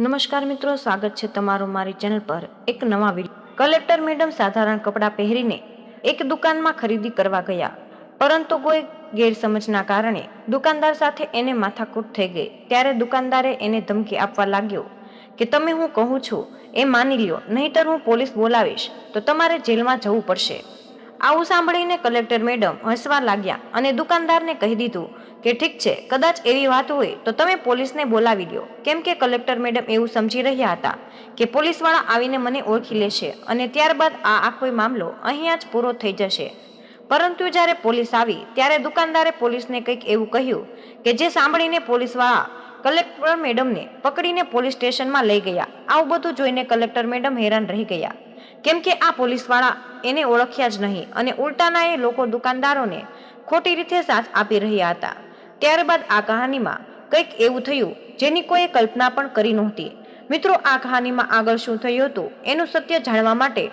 નમસ્કાર મિત્રો, સ્વાગત છે તમારું મારી ચેનલ પર એક નવા વીડિયો. કલેક્ટર મેડમ સાધારણ કપડાં પહેરીને એક દુકાનમાં ખરીદી કરવા ગયા. પરંતુ કોઈ ગેરસમજના કારણે દુકાનદાર સાથે એને માથાકૂટ થઈ ગઈ. ત્યારે દુકાનદારે એને ધમકી આપવા લાગ્યો કે, તમે હું કહું છું, એ માની લ્યો. નહીંતર હું પોલીસ બોલાવીશ, તો તમારે જેલમાં જવું પડશે. આવું સાંભળીને કલેક્ટર મેડમ હસવા લાગ્યા અને દુકાનદારને કહી દીધું કે ઠીક છે, કદાચ એવી વાત હોય તો તમે પોલીસને બોલાવી દો કેમ કે કલેક્ટર મેડમ એવું સમજી રહ્યા હતા કે પોલીસવાળા આવીને મને ઓળખી લેશે અને ત્યારબાદ આ આખો મામલો અહીંયા જ પૂરો થઈ જશે. પરંતુ જ્યારે પોલીસ આવી, ત્યારે દુકાનદારે પોલીસને કંઈક એવું કહ્યું કે જે સાંભળીને પોલીસવાળા કલેક્ટર મેડમને પકડીને પોલીસ સ્ટેશનમાં લઈ ગયા. આવું બધું જોઈને કલેક્ટર મેડમ હેરાન રહી ગયા. કેમ કે આ પોલીસવાળા એને ઓળખ્યા જ નહીં અને ઉલટાના એ લોકો દુકાનદારોને ખોટી રીતે સાથ આપી રહ્યા હતા. ત્યારબાદ આ કહાનીમાં કંઈક એવું થયું જેની કોઈ કલ્પના પણ કરી નહોતી. મિત્રો, આ કહાનીમાં આગળ શું થયું હતું એનું સત્ય જાણવા માટે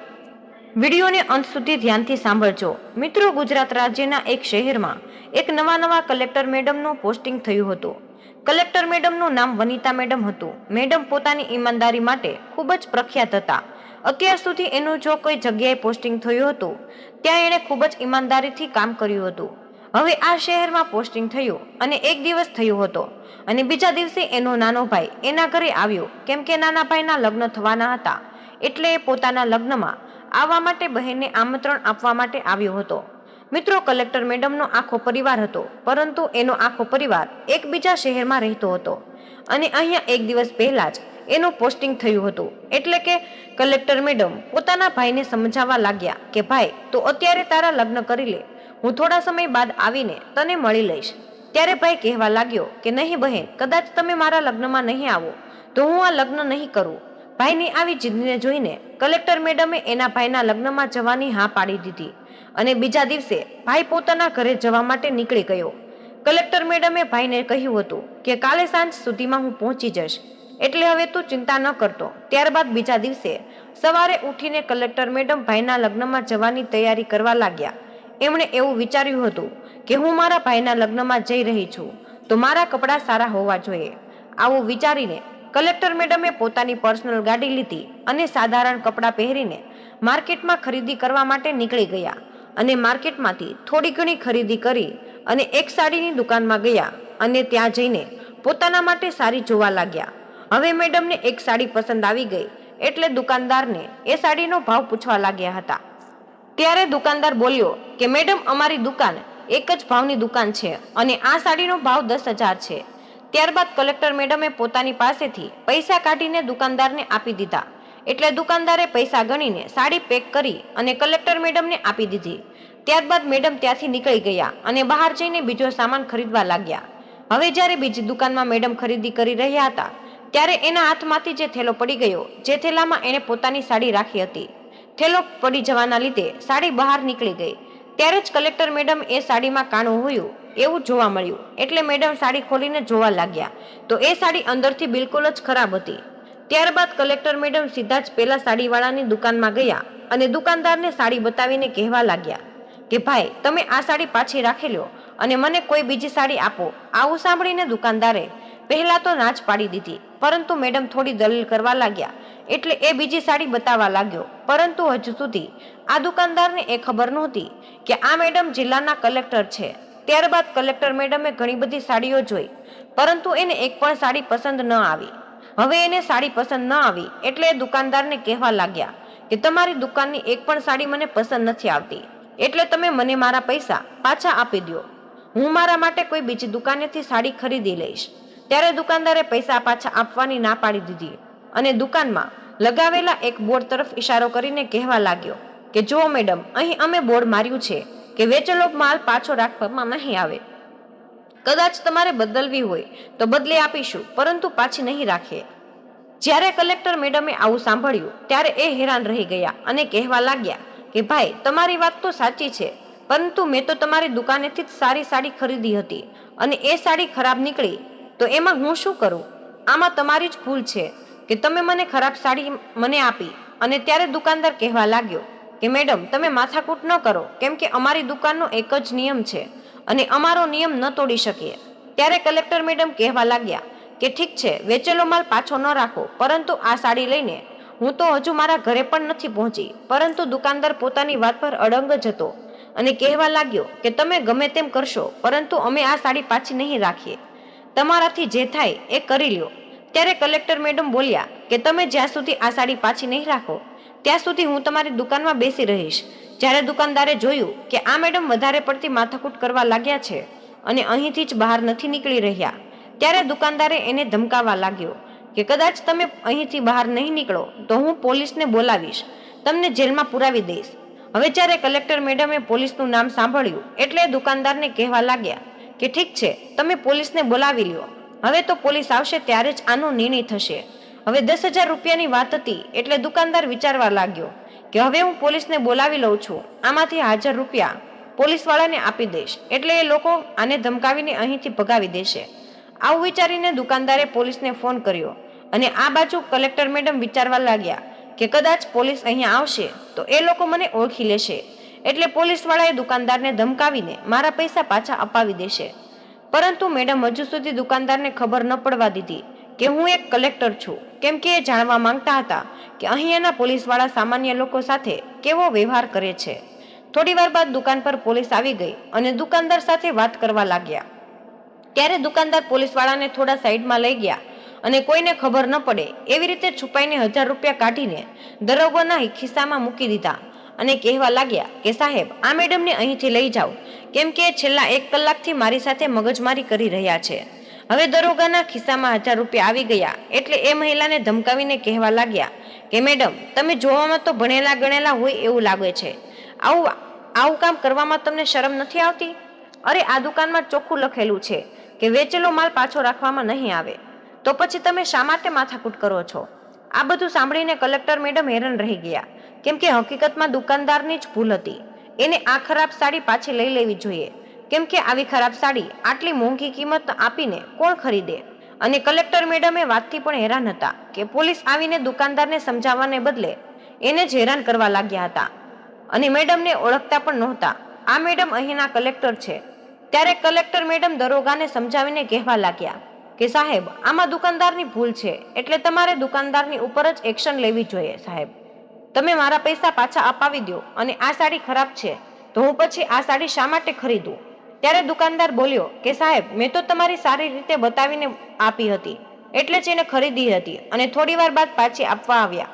વિડીયોને અંત સુધી ધ્યાનથી સાંભળજો. મિત્રો, ગુજરાત રાજ્યના એક શહેરમાં એક નવા નવા કલેક્ટર મેડમનું પોસ્ટિંગ થયું હતું. કલેક્ટર મેડમનું નામ વનિતા મેડમ હતું. મેડમ પોતાની ઈમાનદારી માટે ખૂબ જ પ્રખ્યાત હતા. અત્યાર સુધી એનું જો કોઈ જગ્યાએ પોસ્ટિંગ થયું હતું, ત્યાં એણે ખૂબ જ ઈમાનદારીથી કામ કર્યું હતું. હવે આ શહેરમાં પોસ્ટિંગ થયું અને એક દિવસ થયો હતો અને બીજા દિવસે એનો નાનો ભાઈ એના ઘરે આવ્યો, કેમ કે નાના ભાઈના લગ્ન થવાના હતા. એટલે એ પોતાના લગ્નમાં આવવા માટે બહેનને આમંત્રણ આપવા માટે આવ્યો હતો. મિત્રો કલેક્ટર મેડમનો આખો પરિવાર હતો, પરંતુ એનો આખો પરિવાર એકબીજા શહેરમાં રહેતો હતો. અને અહીંયા એક દિવસ પહેલાં જ એનું પોસ્ટિંગ થયું હતું. એટલે કે કલેક્ટર મેડમ પોતાના ભાઈને સમજાવવા લાગ્યા કે, ભાઈ, તો અત્યારે તારા લગ્ન કરી લે. હું થોડા સમય બાદ આવીને તને મળી લઈશ. ત્યારે ભાઈ કહેવા લાગ્યો કે, નહીં બહેન, કદાચ તમે મારા લગ્નમાં નહીં આવો, તો હું આ લગ્ન નહીં કરું. ભાઈની આવી જીદને જોઈને કલેક્ટર મેડમે એના ભાઈના લગ્નમાં જવાની હા પાડી દીધી અને બીજા દિવસે ભાઈ પોતાના ઘરે જવા માટે નીકળી ગયો. કલેક્ટર મેડમે ભાઈને કહ્યું હતું કે, કાલે સાંજ સુધીમાં હું પહોંચી જઈશ. એટલે હવે તું ચિંતા ન કરતો. ત્યારબાદ બીજા દિવસે સવારે ઉઠીને કલેક્ટર મેડમ ભાઈના લગ્નમાં જવાની તૈયારી કરવા લાગ્યા. એમણે એવું વિચાર્યું હતું કે હું મારા ભાઈના લગ્નમાં જઈ રહી છું, તો મારા કપડાં સારા હોવા જોઈએ. આવું વિચારીને કલેક્ટર મેડમે પોતાની પર્સનલ ગાડી લીધી અને સાધારણ કપડાં પહેરીને માર્કેટમાં ખરીદી કરવા માટે નીકળી ગયા અને માર્કેટમાંથી થોડી ઘણી ખરીદી કરી અને એક સાડીની દુકાનમાં ગયા અને ત્યાં જઈને પોતાના માટે સારી જોવા લાગ્યા. હવે મેડમને એક સાડી પસંદ આવી ગઈ એટલે દુકાનદારને એ સાડીનો ભાવ પૂછવા લાગ્યા હતા. ત્યારે દુકાનદાર બોલ્યો કે, મેડમ, અમારી દુકાન એક જ ભાવની દુકાન છે અને આ સાડીનો ભાવ દસ હજાર છે. ત્યારબાદ કલેક્ટર મેડમે પોતાની પાસેથી પૈસા કાઢીને દુકાનદારને આપી દીધા. એટલે દુકાનદારે પૈસા ગણીને સાડી પેક કરી અને કલેક્ટર મેડમને આપી દીધી. ત્યારબાદ મેડમ ત્યાંથી નીકળી ગયા અને બહાર જઈને બીજો સામાન ખરીદવા લાગ્યા. હવે જ્યારે બીજી દુકાનમાં મેડમ ખરીદી કરી રહ્યા હતા ત્યારે એના હાથમાંથી જે થેલો પડી ગયો, જે થેલામાં એણે પોતાની સાડી રાખી હતી. થેલો પડી જવાના લીધે સાડી બહાર નીકળી ગઈ. ત્યારે જ કલેક્ટર મેડમ એ સાડીમાં કાણું હોયું, એવું જોવા મળ્યું. એટલે મેડમ સાડી ખોલીને જોવા લાગ્યા. તો એ સાડી અંદરથી બિલકુલ જ ખરાબ હતી. ત્યારબાદ કલેક્ટર મેડમ સીધા જ પેલા સાડીવાળાની દુકાનમાં ગયા અને દુકાનદારને સાડી બતાવીને કહેવા લાગ્યા કે, ભાઈ, તમે આ સાડી પાછી રાખી લો અને મને કોઈ બીજી સાડી આપો. આવું સાંભળીને દુકાનદારે પહેલા તો નાચ પાડી દીધી. પરંતુ મેડમ થોડી દલીલ કરવા લાગ્યા. એટલે એ બીજી સાડી બતાવવા લાગ્યો. પરંતુ હજુ સુધી આ દુકાનદારને એ ખબર નહોતી કે આ મેડમ જિલ્લાના કલેક્ટર છે. ત્યારબાદ કલેક્ટર મેડમે ઘણી બધી સાડીઓ જોઈ. પરંતુ એને એક પણ સાડી પસંદ ન આવી. હવે એને સાડી પસંદ ન આવી એટલે એ દુકાનદારને કહેવા લાગ્યા કે તમારી દુકાનની એક પણ સાડી મને પસંદ નથી આવતી. એટલે તમે મને મારા પૈસા પાછા આપી દો હું મારા માટે કોઈ બીજી દુકાનેથી સાડી ખરીદી લઈશ. ત્યારે દુકાનદારે પૈસા પાછા આપવાની ના પાડી દીધી અને દુકાનમાં લગાવેલા એક બોર્ડ તરફ ઇશારો કરીને કહેવા લાગ્યો કે જો મેડમ, અહીં અમે બોર્ડ માર્યું છે કે વેચેલો માલ પાછો રાખવામાં નહીં આવે. કદાચ તમારે બદલવી હોય તો બદલે આપીશું, પરંતુ પાછી નહીં રાખીએ જ્યારે કલેક્ટર મેડમે આવું સાંભળ્યું, ત્યારે એ હેરાન રહી ગયા અને કહેવા લાગ્યા કે, ભાઈ, તમારી વાત તો સાચી છે, પરંતુ મેં તો તમારી દુકાનેથી જ સારી સાડી ખરીદી હતી અને એ સાડી ખરાબ નીકળી તો એમાં હું શું કરું? આમાં તમારી જ ભૂલ છે કે તમે મને ખરાબ સાડી મને આપી અને ત્યારે દુકાનદાર કહેવા લાગ્યો કે મેડમ, તમે માથાકૂટ ન કરો, કેમ કે અમારી દુકાનનો એક જ નિયમ છે અને અમારો નિયમ ન તોડી શકીએ. ત્યારે કલેક્ટર મેડમ કહેવા લાગ્યા કે ઠીક છે, વેચેલો માલ પાછો ન રાખો, પરંતુ આ સાડી લઈને હું તો હજુ મારા ઘરે પણ નથી પહોંચી, પરંતુ દુકાનદાર પોતાની વાત પર અડંગ જ હતો અને કહેવા લાગ્યો કે તમે ગમે તેમ કરશો, પરંતુ અમે આ સાડી પાછી નહીં રાખીએ. તમારાથી જે થાય એ કરી લ્યો. ત્યારે કલેક્ટર મેડમ બોલ્યા કે તમે જ્યાં સુધી આ સાડી પાછી નહીં રાખો, ત્યાં સુધી હું તમારી દુકાનમાં બેસી રહીશ. જ્યારે દુકાનદારે જોયું કે આ મેડમ વધારે પડતી માથાકૂટ કરવા લાગ્યા છે અને અહીંથી જ બહાર નથી નીકળી રહ્યા, ત્યારે દુકાનદારે એને ધમકાવા લાગ્યો કે કદાચ તમે અહીંથી બહાર નહીં નીકળો તો હું પોલીસને બોલાવીશ, તમને જેલમાં પુરાવી દઈશ. હવે જ્યારે કલેક્ટર મેડમે પોલીસનું નામ સાંભળ્યું એટલે દુકાનદારને કહેવા લાગ્યા કે ઠીક છે, તમે પોલીસને બોલાવી લ્યો. હવે તો પોલીસ આવશે ત્યારે જ આનો નિર્ણય થશે. હવે દસ હજાર રૂપિયાની વાત હતી એટલે દુકાનદાર વિચારવા લાગ્યો કે હવે હું પોલીસને બોલાવી લઉં છું, આમાંથી હાજર રૂપિયા પોલીસવાળાને આપી દઈશ. એટલે એ લોકો આને ધમકાવીને અહીંથી ભગાવી દેશે. આવું વિચારીને દુકાનદારે પોલીસને ફોન કર્યો અને આ બાજુ કલેક્ટર મેડમ વિચારવા લાગ્યા કે કદાચ પોલીસ અહીંયા આવશે તો એ લોકો મને ઓળખી લેશે. એટલે પોલીસવાળાએ દુકાનદારને ધમકાવીને મારા પૈસા પાછા અપાવી દેશે. પરંતુ મેડમ હજુ સુધી દુકાનદારને ખબર ન પડવા દીધી કે હું એક કલેક્ટર છું. કેમ કે એ જાણવા માંગતા હતા કે અહીંયાના પોલીસવાળા સામાન્ય લોકો સાથે કેવો વ્યવહાર કરે છે. થોડીવાર બાદ દુકાન પર પોલીસ આવી ગઈ અને દુકાનદાર સાથે વાત કરવા લાગ્યા. ત્યારે દુકાનદાર પોલીસવાળાને થોડા સાઈડમાં લઈ ગયા અને કોઈને ખબર ન પડે એવી રીતે છુપાઈને હજાર રૂપિયા કાઢીને દરોગોના ખિસ્સામાં મૂકી દીધા. અને કહેવા લાગ્યા કે, સાહેબ, આ મેડમને અહીંથી લઈ જાઓ. કેમ કે છેલ્લા એક કલાકથી મારી સાથે મગજમારી કરી રહ્યા છે. હવે દરોગાના ખિસ્સામાં હજાર રૂપિયા આવી ગયા, એટલે એ મહિલાને ધમકાવીને કહેવા લાગ્યા કે, મેડમ, તમે જોવામાં તો ભણેલા ગણેલા હોય એવું લાગે છે. આવું આવું કામ કરવામાં તમને શરમ નથી આવતી? અરે, આ દુકાનમાં ચોખ્ખું લખેલું છે કે, વેચેલો માલ પાછો રાખવામાં નહીં આવે. તો પછી તમે શા માટે માથાકૂટ કરો છો? આ બધું સાંભળીને કલેક્ટર મેડમ હેરાન રહી ગયા. કેમ કે હકીકતમાં દુકાનદારની જ ભૂલ હતી. એને આ ખરાબ સાડી પાછી લઈ લેવી જોઈએ. કેમ કે આવી ખરાબ સાડી આટલી મોંઘી કિંમત આપીને કોણ ખરીદે? અને કલેક્ટર મેડમે વાતથી પણ હેરાન હતા કે પોલીસ આવીને દુકાનદારને સમજાવવાને બદલે એને જ હેરાન કરવા લાગ્યા હતા. અને મેડમને ઓળખતા પણ નહોતા. આ મેડમ અહીંના કલેક્ટર છે. ત્યારે કલેક્ટર મેડમ દરોગાને સમજાવીને કહેવા લાગ્યા કે, સાહેબ, આમાં દુકાનદારની ભૂલ છે. એટલે તમારે દુકાનદારની ઉપર જ એક્શન લેવી જોઈએ, સાહેબ. તમે મારા પૈસા પાછા અપાવી દો અને આ સાડી ખરાબ છે. તો હું પછી આ સાડી શા માટે ખરીદું? ત્યારે દુકાનદાર બોલ્યો કે સાહેબ, મેં તો તમારી સારી રીતે બતાવીને આપી હતી, એટલે જ એને ખરીદી હતી અને થોડીવાર બાદ પાછી આપવા આવ્યા.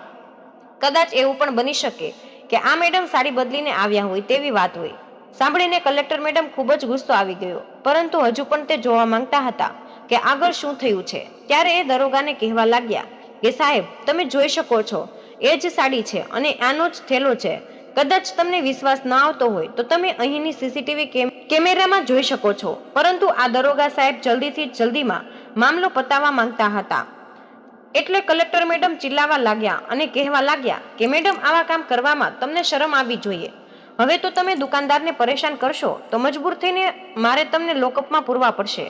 કદાચ એવું પણ બની શકે કે આ મેડમ સાડી બદલીને આવ્યા હોય તેવી વાત હોય. સાંભળીને કલેક્ટર મેડમ ખૂબ જ ગુસ્સો આવી ગયો, પરંતુ હજુ પણ તે જોવા માંગતા હતા કે આગળ શું થયું છે. ત્યારે એ દરોગાને કહેવા લાગ્યા કે સાહેબ, તમે જોઈ શકો છો એ જ સાડી છે અને આનો જ થેલો છે. કદાચ તમને વિશ્વાસ ન આવતો હોય તો તમે અહીંની સીસીટીવી કેમેરામાં જોઈ શકો છો. પરંતુ આ દરોગા સાહેબ જલ્દીથી જલ્દીમાં મામલો પતાવવા માંગતા હતા. એટલે કલેક્ટર મેડમ ચિલ્લાવા લાગ્યા અને કહેવા લાગ્યા કે, મેડમ, આવા કામ કરવામાં તમને શરમ આવવી જોઈએ. હવે તો તમે દુકાનદારને પરેશાન કરશો તો મજબૂર થઈને મારે તમને લોકઅપમાં પૂરવા પડશે.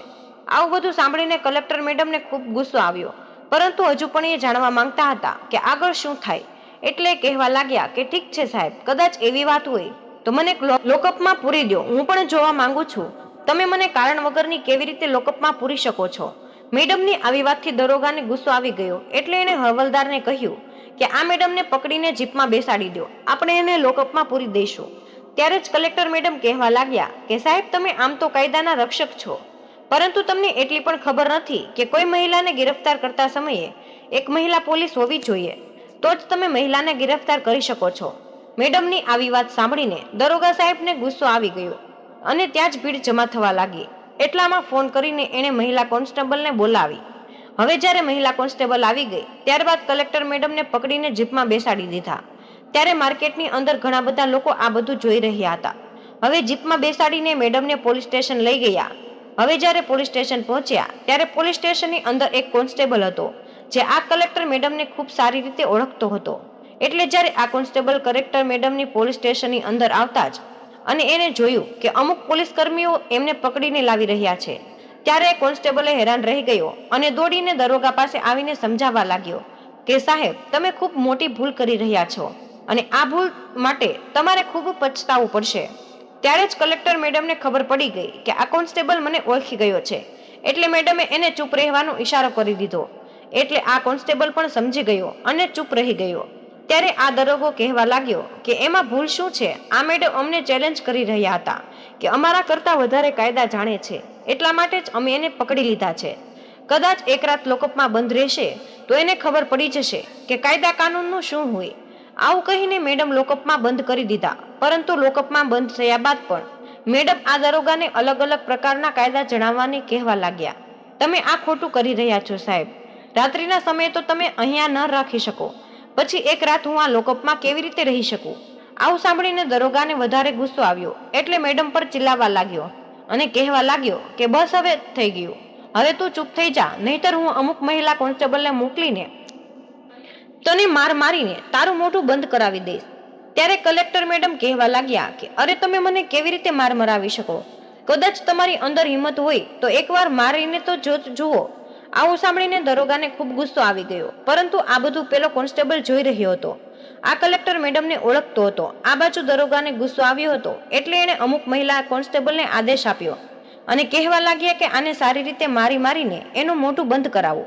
આવું બધું સાંભળીને કલેક્ટર મેડમને ખૂબ ગુસ્સો આવ્યો. પરંતુ હજુ પણ એ જાણવા માંગતા હતા કે આગળ શું થાય. એટલે કહેવા લાગ્યા કે ઠીક છે સાહેબ, કદાચ એવી વાત હોય તો મને લોકઅપમાં પૂરી દો. હું પણ જોવા માંગુ છું. તમે મને કારણ વગરની કેવી રીતે લોકઅપમાં પૂરી શકો છો? મેડમની આવી વાતથી દરોગાને ગુસ્સો આવી ગયો. એટલે એણે હવલદારને કહ્યું કે આ મેડમને પકડીને જીપમાં બેસાડી દો. આપણે એને લોકઅપમાં પૂરી દઈશું. ત્યારે જ કલેક્ટર મેડમ કહેવા લાગ્યા કે સાહેબ, તમે આમ તો કાયદાના રક્ષક છો. પરંતુ તમને એટલી પણ ખબર નથી કે કોઈ મહિલાને ગિરફ્તાર કરતા સમયે એક મહિલા પોલીસ હોવી જોઈએ, તો જ તમે મહિલાને ગિરફ્તાર કરી શકો છો. મેડમની આવી વાત સાંભળીને દરોગા સાહેબને ગુસ્સો આવી ગયો અને ત્યાં જ ભીડ જમા થવા લાગી. એટલામાં ફોન કરીને એણે મહિલા કોન્સ્ટેબલને બોલાવી. હવે જ્યારે મહિલા કોન્સ્ટેબલ આવી ગઈ, ત્યારબાદ કલેક્ટર મેડમને પકડીને જીપમાં બેસાડી દીધા. ત્યારે માર્કેટની અંદર ઘણા બધા લોકો આ બધું જોઈ રહ્યા હતા. હવે જીપમાં બેસાડીને મેડમને પોલીસ સ્ટેશન લઈ ગયા. હવે જ્યારે પોલીસ સ્ટેશન પહોંચ્યા, ત્યારે પોલીસ સ્ટેશનની અંદર એક કોન્સ્ટેબલ હતો, જે આ કલેક્ટર મેડમને ખૂબ સારી રીતે ઓળખતો હતો. એટલે જ્યારે આ કોન્સ્ટેબલ કલેક્ટર મેડમની પોલીસ સ્ટેશનની અંદર આવતા જ અને એને જોયું કે અમુક પોલીસ કર્મીઓ એમને પકડીને લાવી રહ્યા છે, ત્યારે કોન્સ્ટેબલે હેરાન રહી ગયો અને દોડીને દરોગા પાસે આવીને સમજાવવા લાગ્યો કે સાહેબ, તમે ખૂબ મોટી ભૂલ કરી રહ્યા છો અને આ ભૂલ માટે તમારે ખૂબ પછતાવવું પડશે. ત્યારે જ કલેક્ટર મેડમને ખબર પડી ગઈ કે આ કોન્સ્ટેબલ મને ઓળખી ગયો છે. એટલે મેડમે એને ચૂપ રહેવાનો ઇશારો કરી દીધો. એટલે આ કોન્સ્ટેબલ પણ સમજી ગયો અને ચૂપ રહી ગયો. ત્યારે આ દરોગો કહેવા લાગ્યો કે એમાં ભૂલ શું છે? આ મેડમ અમને ચેલેન્જ કરી રહ્યા હતા કે અમારા કરતાં વધારે કાયદા જાણે છે. એટલા માટે જ અમે એને પકડી લીધા છે. કદાચ એક રાત લોકઅપમાં બંધ રહેશે તો એને ખબર પડી જશે કે કાયદા કાનૂનનું શું હોય. આવું કહીને મેડમ લોકઅપમાં બંધ કરી દીધા. પરંતુ લોકઅપમાં બંધ થયા બાદ પણ મેડમ આ દરોગાને અલગ અલગ પ્રકારના કાયદા જણાવવાની કહેવા લાગ્યા. તમે આ ખોટું કરી રહ્યા છો સાહેબ. રાત્રિના સમયે તો તમે અહીંયા ન રાખી શકો. પછી એક રાત હું આ લોકઅપમાં કેવી રીતે રહી શકું? આવું સાંભળીને દરોગાને વધારે ગુસ્સો આવ્યો, એટલે મેડમ પર ચિલ્લાવા લાગ્યો અને કહેવા લાગ્યો કે બસ હવે થઈ ગયું. હવે તું ચૂપ થઈ જા, નહીતર હું અમુક મહિલા કોન્સ્ટેબલને મોકલીને તને માર મારીને તારું મોઢું બંધ કરાવી દઈશ. ત્યારે કલેક્ટર મેડમ કહેવા લાગ્યા કે, અરે, તમે મને કેવી રીતે માર મરાવી શકો? કદાચ તમારી અંદર હિંમત હોય તો એકવાર મારીને તો જો, જુઓ. આવું સાંભળીને દરોગાને ખૂબ ગુસ્સો આવી ગયો. પરંતુ આ બધું પેલો કોન્સ્ટેબલ જોઈ રહ્યો હતો. આ કલેક્ટર મેડમને ઓળખતો હતો. આ બાજુ દરોગાને ગુસ્સો આવ્યો હતો, એટલે એણે અમુક મહિલા કોન્સ્ટેબલને આદેશ આપ્યો અને કહેવા લાગ્યા કે, આને સારી રીતે મારી મારીને એનું મોટું બંધ કરાવો.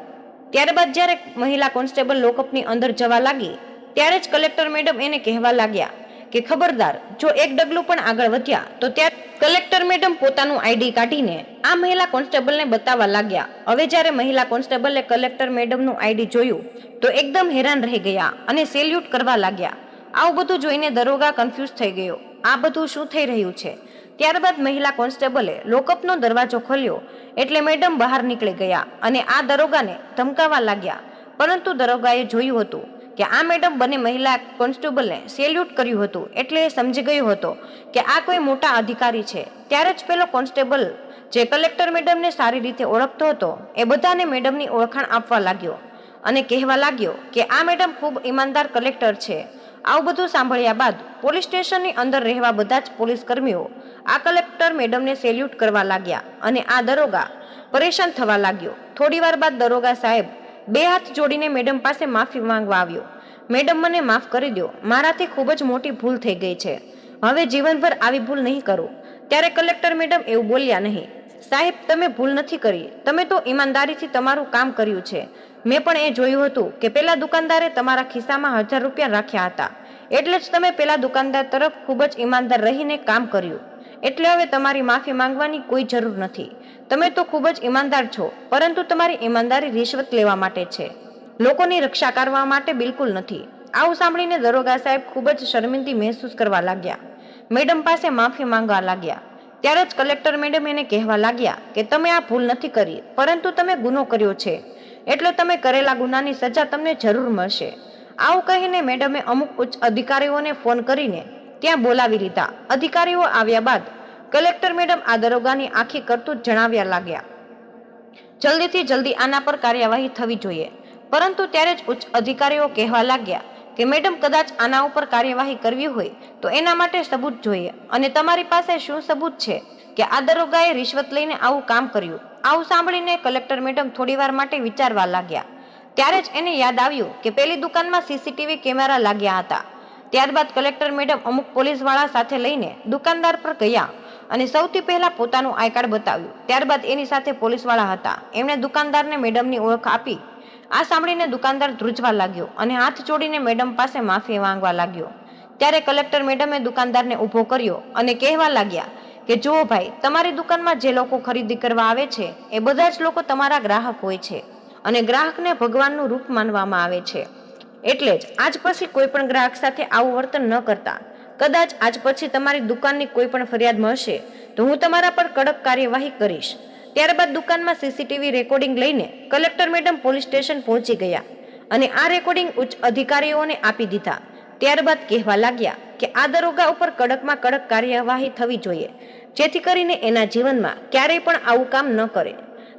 ત્યારબાદ જ્યારે મહિલા કોન્સ્ટેબલ લોકઅપની અંદર જવા લાગી ત્યારે જ કલેક્ટર મેડમ એને કહેવા લાગ્યા કે, ખબરદાર, જો એક ડગલું પણ આગળ વધ્યા, તો ત્યાં કલેક્ટર મેડમ પોતાનું આઈડી કાઢીને આ મહિલા કોન્સ્ટેબલને બતાવવા લાગ્યા. હવે જ્યારે મહિલા કોન્સ્ટેબલે કલેક્ટર મેડમનું આઈડી જોયું, તો એકદમ હેરાન રહી ગયા અને સેલ્યુટ કરવા લાગ્યા. આવું બધું જોઈને દરોગા કન્ફ્યુઝ થઈ ગયો. આ બધું શું થઈ રહ્યું છે? ત્યારબાદ મહિલા કોન્સ્ટેબલે લોકઅપનો દરવાજો ખોલ્યો એટલે મેડમ બહાર નીકળી ગયા અને આ દરોગાને ધમકાવા લાગ્યા. પરંતુ દરોગાએ જોયું હતું કે આ મેડમ બંને મહિલા કોન્સ્ટેબલને સેલ્યુટ કર્યું હતું એટલે એ સમજી ગયો હતો કે આ કોઈ મોટા અધિકારી છે. ત્યારે જ પેલો કોન્સ્ટેબલ જે કલેક્ટર મેડમને સારી રીતે ઓળખતો હતો, એ બધાને મેડમની ઓળખાણ આપવા લાગ્યો અને કહેવા લાગ્યો કે આ મેડમ ખૂબ ઈમાનદાર કલેક્ટર છે. આવું બધું સાંભળ્યા બાદ પોલીસ સ્ટેશનની અંદર રહેવા બધા જ પોલીસ કર્મીઓ આ કલેક્ટર મેડમને સેલ્યુટ કરવા લાગ્યા અને આ દરોગા પરેશાન થવા લાગ્યો. થોડી વાર બાદ દરોગા સાહેબ બે હાથ જોડીને મેડમ પાસે માફી માંગવા આવ્યો. મેડમ મને માફ કરી દો. મારાથી ખૂબ જ મોટી ભૂલ થઈ ગઈ છે. હવે જીવનભર આવી ભૂલ નહીં કરું. ત્યારે કલેક્ટર મેડમ એવું બોલ્યા નહીં. સાહેબ, તમે ભૂલ નથી કરી. તમે તો ઈમાનદારીથી તમારું કામ કર્યું છે. મેં પણ એ જોયું હતું કે પેલા દુકાનદારે તમારા ખિસ્સામાં હજાર રૂપિયા રાખ્યા હતા. એટલે જ તમે પેલા દુકાનદાર તરફ ખૂબ જ ઈમાનદાર રહીને કામ કર્યું. એટલે હવે તમારી માફી માંગવાની કોઈ જરૂર નથી. તમે તો ખૂબ જ ઈમાનદાર છો, પરંતુ તમારી ઈમાનદારી રિશ્વત લેવા માટે છે. લોકોની રક્ષા કરવા માટે બિલકુલ નથી. આવું સાંભળીને દરોગા સાહેબ ખૂબ જ શર્મિંદી મહેસૂસ કરવા લાગ્યા. મેડમ પાસે માફી માંગવા લાગ્યા. ત્યારે જ કલેક્ટર મેડમ એને કહેવા લાગ્યા કે તમે આ ભૂલ નથી કરી, પરંતુ તમે ગુનો કર્યો છે. એટલે તમે કરેલા ગુનાની સજા તમને જરૂર મળશે. આવું કહીને મેડમે અમુક ઉચ્ચ અધિકારીઓને ફોન કરીને ત્યાં બોલાવી લીધા. અધિકારીઓ આવ્યા બાદ કલેક્ટર મેડમ આ દરોગાની આખી કરતૂત જણાવ્યા લાગ્યા. જલ્દીથી જલ્દી આના પર કાર્યવાહી થવી જોઈએ. પરંતુ ત્યારે જ ઉચ્ચ અધિકારીઓ કહેવા લાગ્યા કે મેડમ કદાચ આના ઉપર કાર્યવાહી કરવી હોય તો એના માટે સબૂત જોઈએ. અને તમારી પાસે શું સબૂત છે કે આ દરોગાએ રિશ્વત લઈને આવું કામ કર્યું? આવું સાંભળીને કલેક્ટર મેડમ થોડીવાર માટે વિચારવા લાગ્યા. ત્યારે જ એને યાદ આવ્યું કે પેલી દુકાનમાં સીસીટીવી કેમેરા લાગ્યા હતા. ત્યારબાદ કલેક્ટર મેડમ અમુક પોલીસવાળા સાથે લઈને દુકાનદાર પર ગયા. અને સૌથી પહેલા પોતાનું આઈ કાર્ડ બતાવ્યું. ત્યારબાદ એની સાથે પોલીસવાળા હતા. એમણે દુકાનદારને મેડમની ઓળખ આપી. આ સાંભળીને દુકાનદાર ધ્રુજવા લાગ્યો અને હાથ જોડીને મેડમ પાસે માફી માંગવા લાગ્યો. ત્યારે કલેક્ટર મેડમે દુકાનદારને ઊભો કર્યો અને કહેવા લાગ્યા કે, જુઓ ભાઈ, તમારી દુકાનમાં જે લોકો ખરીદી કરવા આવે છે, એ બધા જ લોકો તમારા ગ્રાહક હોય છે અને ગ્રાહકને ભગવાનનું રૂપ માનવામાં આવે છે. એટલે જ આજ પછી કોઈ પણ ગ્રાહક સાથે આવું વર્તન ન કરતા. કદાચ આજ પછી તમારી દુકાનની કોઈ પણ ફરિયાદ મળશે, તો હું તમારા પર કડક કાર્યવાહી કરીશ. ત્યારબાદ દુકાનમાં સીસીટીવી રેકોર્ડિંગ લઈને કલેક્ટર મેડમ પોલીસ સ્ટેશન પહોંચી ગયા અને આ રેકોર્ડિંગ ઉચ્ચ અધિકારીઓને આપી દીધા. ત્યારબાદ કહેવા લાગ્યા કે આ દરોગા ઉપર કડકમાં કડક કાર્યવાહી થવી જોઈએ, જેથી કરીને એના જીવનમાં ક્યારેય પણ આવું કામ ન કરે.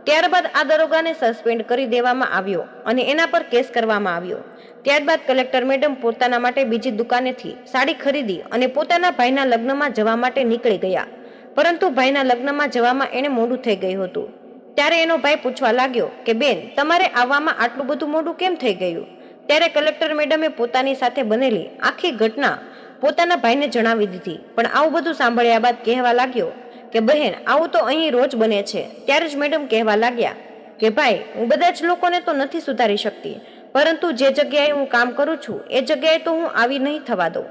ત્યારબાદ આ દરોગાને સસ્પેન્ડ કરી દેવામાં આવ્યો અને એના પર કેસ કરવામાં આવ્યો. ત્યારબાદ કલેક્ટર મેડમ પોતાના માટે બીજી દુકાનેથી સાડી ખરીદી અને પોતાના ભાઈના લગ્નમાં જવા માટે નીકળી ગયા. પરંતુ ભાઈના લગ્નમાં જવામાં એણે મોડું થઈ ગયું હતું. ત્યારે એનો ભાઈ પૂછવા લાગ્યો કે, બેન, તમારે આવવામાં આટલું બધું મોડું કેમ થઈ ગયું? ત્યારે કલેક્ટર મેડમે પોતાની સાથે બનેલી આખી ઘટના પોતાના ભાઈને જણાવી દીધી. પણ આવું બધું સાંભળ્યા બાદ કહેવા લાગ્યો કે બહેન, આવું તો અહીં રોજ બને છે. ત્યારે જ મેડમ કહેવા લાગ્યા કે ભાઈ, હું બધા જ લોકોને તો નથી સુધારી શકતી, પરંતુ જે જગ્યાએ હું કામ કરું છું, એ જગ્યાએ તો હું આવી નહીં થવા દઉં.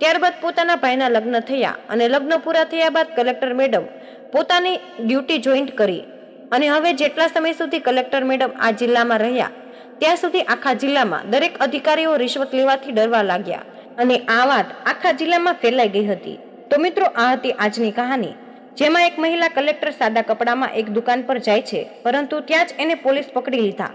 ત્યારબાદ પોતાના ભાઈના લગ્ન થયા અને લગ્ન પૂરા થયા બાદ કલેક્ટર મેડમ પોતાની ડ્યુટી જોઈન્ટ કરી અને હવે જેટલા સમય સુધી કલેક્ટર મેડમ આ જિલ્લામાં રહ્યા, ત્યાં સુધી આખા જિલ્લામાં દરેક અધિકારીઓ રિશ્વત લેવાથી ડરવા લાગ્યા અને આ વાત આખા જિલ્લામાં ફેલાઈ ગઈ હતી. તો મિત્રો, આ હતી આજની કહાની. જેમાં એક મહિલા કલેક્ટર સાદા કપડામાં એક દુકાન પર જાય છે, પરંતુ ત્યાં જ એને પોલીસ પકડી લીધા.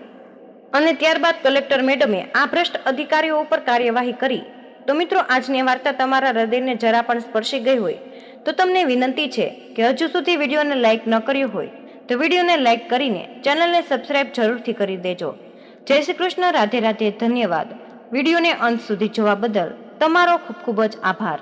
અને ત્યારબાદ કલેક્ટર મેડમે આ ભ્રષ્ટ અધિકારીઓ ઉપર કાર્યવાહી કરી. તો મિત્રો, આજની વાર્તા તમારા હૃદયને જરા પણ સ્પર્શી ગઈ હોય. તો તમને વિનંતી છે કે હજુ સુધી વિડીયોને લાઇક ન કર્યો હોય, તો વિડીયોને લાઇક કરીને ચેનલને સબસ્ક્રાઇબ જરૂરથી કરી દેજો. જય શ્રી કૃષ્ણ, રાધે રાધે, ધન્યવાદ. વિડીયોને અંત સુધી જોવા બદલ તમારો ખૂબ ખૂબ જ આભાર.